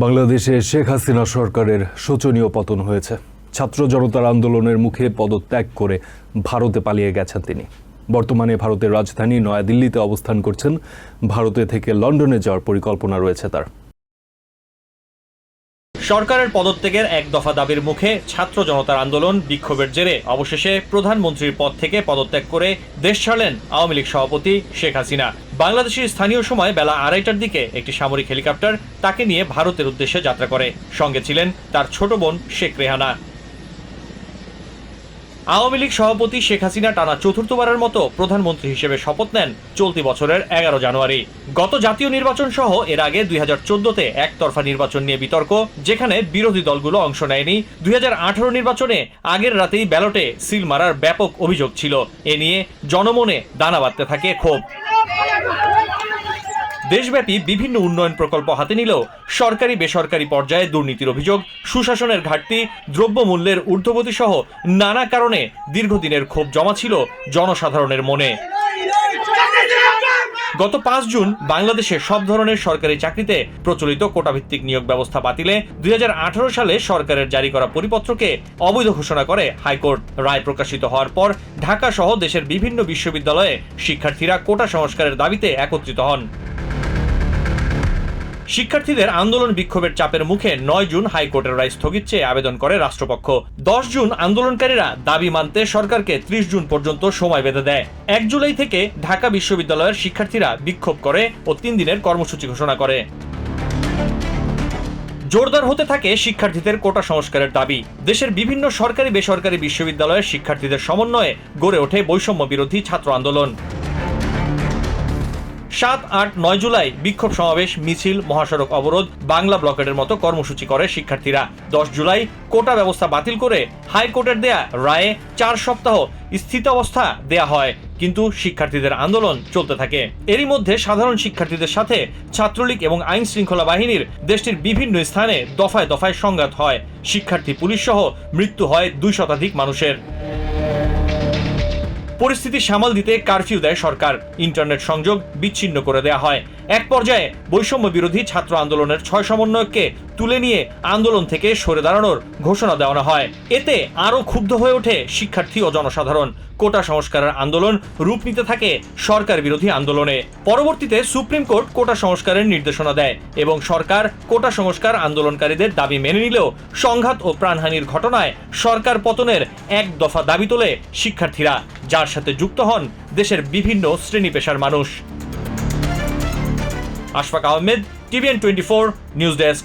বাংলাদেশে শেখ হাসিনা সরকারের শোচনীয় পতন হয়েছে। ছাত্র জনতার আন্দোলনের মুখে পদত্যাগ করে ভারতে পালিয়ে গেছেন তিনি। বর্তমানে ভারতের রাজধানী নয়াদিল্লিতে অবস্থান করছেন। ভারতে থেকে লন্ডনে যাওয়ার পরিকল্পনা রয়েছে তার। সরকারের পদত্যাগের এক দফা দাবির মুখে ছাত্র জনতার আন্দোলন বিক্ষোভের জেরে অবশেষে প্রধানমন্ত্রীর পদ থেকে পদত্যাগ করে দেশ ছাড়লেন আওয়ামী লীগ সভাপতি শেখ হাসিনা। বাংলাদেশের স্থানীয় সময় বেলা আড়াইটার দিকে একটি সামরিক হেলিকপ্টার তাকে নিয়ে ভারতের উদ্দেশ্যে যাত্রা করে। সঙ্গে ছিলেন তার ছোট বোন শেখ রেহানা। আওয়ামী লীগ সভাপতি শেখ হাসিনা টানা চতুর্থবারের মতো প্রধানমন্ত্রী হিসেবে শপথ নেন চলতি বছরের এগারো জানুয়ারি। গত জাতীয় নির্বাচন সহ এর আগে দুই হাজার চোদ্দতে একতরফা নির্বাচন নিয়ে বিতর্ক, যেখানে বিরোধী দলগুলো অংশ নেয়নি। দুই হাজার আঠারো নির্বাচনে আগের রাতেই ব্যালটে সিল মারার ব্যাপক অভিযোগ ছিল। এ নিয়ে জনমনে দানা বাঁধতে থাকে ক্ষোভ। দেশব্যাপী বিভিন্ন উন্নয়ন প্রকল্প হাতে নিলেও সরকারি বেসরকারি পর্যায়ে দুর্নীতির অভিযোগ, সুশাসনের ঘাটতি, দ্রব্যমূল্যের ঊর্ধ্বগতি সহ নানা কারণে দীর্ঘদিনের ক্ষোভ জমা ছিল জনসাধারণের মনে। গত পাঁচ জুন বাংলাদেশে সব ধরনের সরকারি চাকরিতে প্রচলিত কোটাভিত্তিক নিয়োগ ব্যবস্থা বাতিলে দুই হাজার আঠারো সালে সরকারের জারি করা পরিপত্রকে অবৈধ ঘোষণা করে হাইকোর্ট রায় প্রকাশিত হওয়ার পর ঢাকা সহ দেশের বিভিন্ন বিশ্ববিদ্যালয়ে শিক্ষার্থীরা কোটা সংস্কারের দাবিতে একত্রিত হন। শিক্ষার্থীদের আন্দোলন বিক্ষোভের চাপের মুখে নয় জুন হাইকোর্টের রায় স্থগিত চেয়ে আবেদন করে রাষ্ট্রপক্ষ। দশ জুন আন্দোলনকারীরা দাবি মানতে সরকারকে ত্রিশ জুন পর্যন্ত সময় বেঁধে দেয়। এক জুলাই থেকে ঢাকা বিশ্ববিদ্যালয়ের শিক্ষার্থীরা বিক্ষোভ করে ও তিন দিনের কর্মসূচি ঘোষণা করে। জোরদার হতে থাকে শিক্ষার্থীদের কোটা সংস্কারের দাবি। দেশের বিভিন্ন সরকারি বেসরকারি বিশ্ববিদ্যালয়ের শিক্ষার্থীদের সমন্বয়ে গড়ে ওঠে বৈষম্য বিরোধী ছাত্র আন্দোলন। সাত, আট, নয় জুলাই বিক্ষোভ সমাবেশ, মিছিল, মহাসড়ক অবরোধ, বাংলা ব্লকেটের মতো কর্মসূচি করে শিক্ষার্থীরা। দশ জুলাই কোটা ব্যবস্থা বাতিল করে হাইকোর্টের দেয়া রায়ে চার সপ্তাহ স্থিতাবস্থা দেয়া হয়। কিন্তু শিক্ষার্থীদের আন্দোলন চলতে থাকে। এরই মধ্যে সাধারণ শিক্ষার্থীদের সাথে ছাত্রলীগ এবং আইন শৃঙ্খলা বাহিনীর দেশটির বিভিন্ন স্থানে দফায় দফায় সংঘাত হয়। শিক্ষার্থী পুলিশ সহ মৃত্যু হয় দুই শতাধিক মানুষের। পরিস্থিতি সামাল দিতে কারফিউ দেয় সরকার। ইন্টারনেট সংযোগ বিচ্ছিন্ন করে দেয়া হয়। এক পর্যায়ে বৈষম্য বিরোধী ছাত্র আন্দোলনের ছয় সমন্বয়ককে তুলে নিয়ে আন্দোলন থেকে সরে দাঁড়ানোর ঘোষণা দেওয়া হয়। এতে আরও ক্ষুব্ধ হয়ে ওঠে শিক্ষার্থী ও জনসাধারণ। কোটা সংস্কারের আন্দোলন রূপ নিতে থাকে সরকার বিরোধী আন্দোলনে। পরবর্তীতে সুপ্রিম কোর্ট কোটা সংস্কারের নির্দেশনা দেয় এবং সরকার কোটা সংস্কার আন্দোলনকারীদের দাবি মেনে নিলেও সংঘাত ও প্রাণহানির ঘটনায় সরকার পতনের এক দফা দাবি তোলে শিক্ষার্থীরা, যার সাথে যুক্ত হন দেশের বিভিন্ন শ্রেণি পেশার মানুষ। Ashfaq Ahmed, TVN twenty four, news desk.